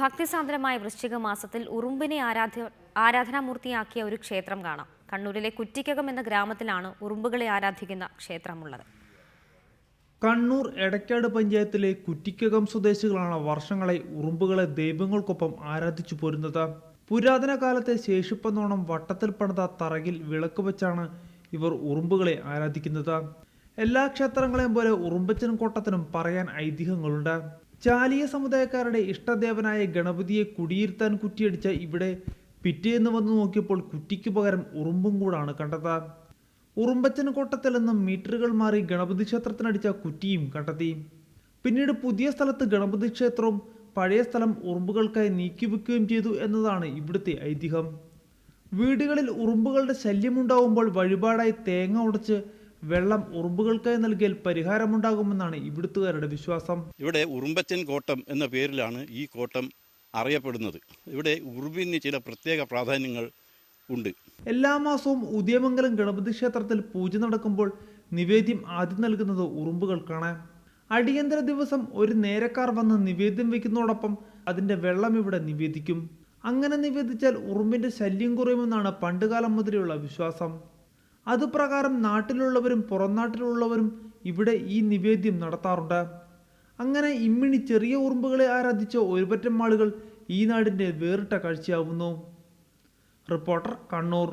ഭക്തിസാന്ദ്രമായ വൃശ്ചിക മാസത്തിൽ ഉറുമ്പിനെ ആരാധ്യ ആരാധനാമൂർത്തിയാക്കിയ ഒരു ക്ഷേത്രം കാണാം. കണ്ണൂരിലെ കുറ്റിക്കകം എന്ന ഗ്രാമത്തിലാണ് ഉറുമ്പുകളെ ആരാധിക്കുന്ന ക്ഷേത്രമുള്ളത്. കണ്ണൂർ എടക്കാട് പഞ്ചായത്തിലെ കുറ്റിക്കകം സ്വദേശികളാണ് വർഷങ്ങളായി ഉറുമ്പുകളെ ദൈവങ്ങൾക്കൊപ്പം ആരാധിച്ചു പോരുന്നത്. പുരാതന കാലത്തെ ശേഷിപ്പെന്നോണം വട്ടത്തിൽ പണിത തറകിൽ വിളക്ക് വെച്ചാണ് ഇവർ ഉറുമ്പുകളെ ആരാധിക്കുന്നത്. എല്ലാ ക്ഷേത്രങ്ങളെയും പോലെ ഉറുമ്പച്ചൻ കോട്ടത്തിനും പറയാൻ ഐതിഹ്യങ്ങളുണ്ട്. ചാലിയ സമുദായക്കാരുടെ ഇഷ്ടദേവനായ ഗണപതിയെ കുടിയിരുത്താൻ കുറ്റിയടിച്ച ഇവിടെ പിറ്റേന്ന് വന്ന് നോക്കിയപ്പോൾ കുറ്റിക്ക് പകരം ഉറുമ്പും കൂടാണ് കണ്ടത്. ഉറുമ്പച്ചൻ കോട്ടത്തിൽ നിന്നും മീറ്ററുകൾ മാറി ഗണപതി ക്ഷേത്രത്തിനടിച്ച കുറ്റിയും കണ്ടെത്തി. പിന്നീട് പുതിയ സ്ഥലത്ത് ഗണപതി ക്ഷേത്രവും പഴയ സ്ഥലം ഉറുമ്പുകൾക്കായി നീക്കിവെക്കുകയും ചെയ്തു എന്നതാണ് ഇവിടുത്തെ ഐതിഹ്യം. വീടുകളിൽ ഉറുമ്പുകളുടെ ശല്യമുണ്ടാവുമ്പോൾ വഴിപാടായി തേങ്ങ ഉടച്ച് വെള്ളം ഉറുമ്പുകൾക്കായി നൽകിയാൽ പരിഹാരമുണ്ടാകുമെന്നാണ് ഇവിടുത്തുകാരുടെ വിശ്വാസം. ഇവിടെ ഉറുമ്പച്ചൻ കോട്ടം എന്ന പേരിലാണ് ഈ കോട്ടം അറിയപ്പെടുന്നത്. ഇവിടെ ഉറുമ്പിന് ചില പ്രത്യേക പ്രാധാന്യങ്ങൾ ഉണ്ട്. എല്ലാ മാസവും ഉദയമംഗലം ഗണപതി ക്ഷേത്രത്തിൽ പൂജ നടക്കുമ്പോൾ നിവേദ്യം ആദ്യം നൽകുന്നത് ഉറുമ്പുകൾക്കാണ്. അടിയന്തര ദിവസം ഒരു നേരക്കാർ വന്ന് നിവേദ്യം വയ്ക്കുന്നതോടൊപ്പം അതിന്റെ വെള്ളം ഇവിടെ നിവേദിക്കും. അങ്ങനെ നിവേദിച്ചാൽ ഉറുമ്പിന്റെ ശല്യം കുറയുമെന്നാണ് പണ്ടുകാലം മുതലുള്ള വിശ്വാസം. അതുപ്രകാരം നാട്ടിലുള്ളവരും പുറംനാട്ടിലുള്ളവരും ഇവിടെ ഈ നിവേദ്യം നടത്താറുണ്ട്. അങ്ങനെ ഇമ്മിണി ചെറിയ ഉറുമ്പുകളെ ആരാധിച്ച ഒരുപറ്റം ആളുകൾ ഈ നാടിന്റെ വേറിട്ട കാഴ്ചയാവുന്നു. റിപ്പോർട്ടർ കണ്ണൂർ.